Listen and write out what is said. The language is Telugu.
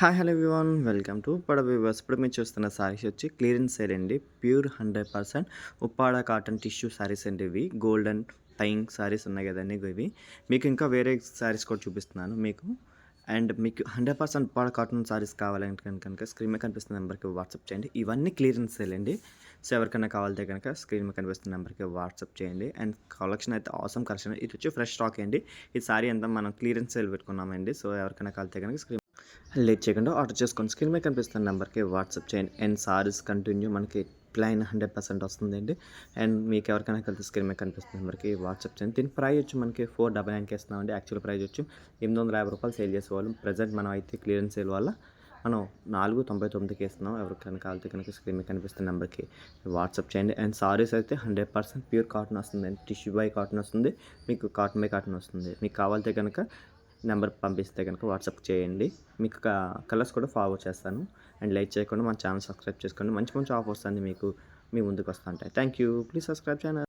Hi hello everyone welcome to Padava ఇప్పుడు మీరు చూస్తున్న సారీస్ వచ్చి క్లియరెన్స్ సేల్ అండి pure hundred percent Uppada cotton tissue saris అండి ఇవి గోల్డెన్ టైంగ్ సారీస్ ఉన్నాయి కదండి ఇవి మీకు ఇంకా వేరే సారీస్ కూడా చూపిస్తున్నాను మీకు అండ్ మీకు hundred percent Uppada cotton saris కావాలంటే కనుక స్క్రీన్ మీద కనిపిస్తున్న నెంబర్కి వాట్సాప్ చేయండి ఇవన్నీ క్లియరెన్స్ సేల్ అండి సో ఎవరికైనా కావాలంటే కనుక స్క్రీన్ మీద కనిపిస్తున్న నెంబర్కి వాట్సాప్ చేయండి అండ్ కలెక్షన్ అయితే అవసరం కలెక్షన్ ఇది వచ్చి ఫ్రెష్ స్టాక్ అండి ఈ సారీ అంతా మనం క్లియరెన్స్ సేల్ పెట్టుకున్నామండి సో ఎవరికైనా కావాలంటే కనుక స్క్రీన్ లేట్ చేయకుండా ఆర్డర్ చేసుకోండి స్క్రీన్ మీద కనిపిస్తున్న నెంబర్కి వాట్సాప్ చేయండి. అండ్ సారీస్ కంటిన్యూ మనకి ప్లైన్ హండ్రెడ్ పర్సెంట్ వస్తుందండి. అండ్ మీకు ఎవరికైనా కలిసి స్క్రీన్ మీద కనిపిస్తున్న నెంబర్కి వాట్సాప్ చేయండి. దీని ప్రైస్ వచ్చి మనకి ఫోర్ డబల్ నైన్కి ఇస్తున్నామండి. యాక్చువల్ ప్రైస్ వచ్చి ఎనిమిది వందల యాభై రూపాయలు సేల్ చేసేవాళ్ళం ప్రజెంట్ మనం అయితే క్లియరెన్స్ సేల్ వల్ల మనం నాలుగు తొంభై తొమ్మిదికి ఇస్తున్నాం. ఎవరికైనా కాలితే కనుక స్క్రీన్ మీద కనిపిస్తున్న నెంబర్కి వాట్సాప్ చేయండి. అండ్ సారీస్ అయితే హండ్రెడ్ పర్సెంట్ ప్యూర్ కాటన్ వస్తుంది అండ్ టిష్యూ బై కాటన్ వస్తుంది. మీకు కాటన్ బై కాటన్ వస్తుంది. మీకు కావాలితే కనుక నెంబర్ పంపిస్తే కనుక వాట్సాప్ చేయండి. మీకు కలర్స్ కూడా ఫార్వర్డ్ చేస్తాను. అండ్ లైక్ చేయకుండా మన ఛానల్ సబ్స్క్రైబ్ చేసుకోండి. మంచి మంచి ఆఫర్స్ అన్ని మీకు మీ ముందుకు వస్తుంటాయి. Thank you. Please subscribe channel.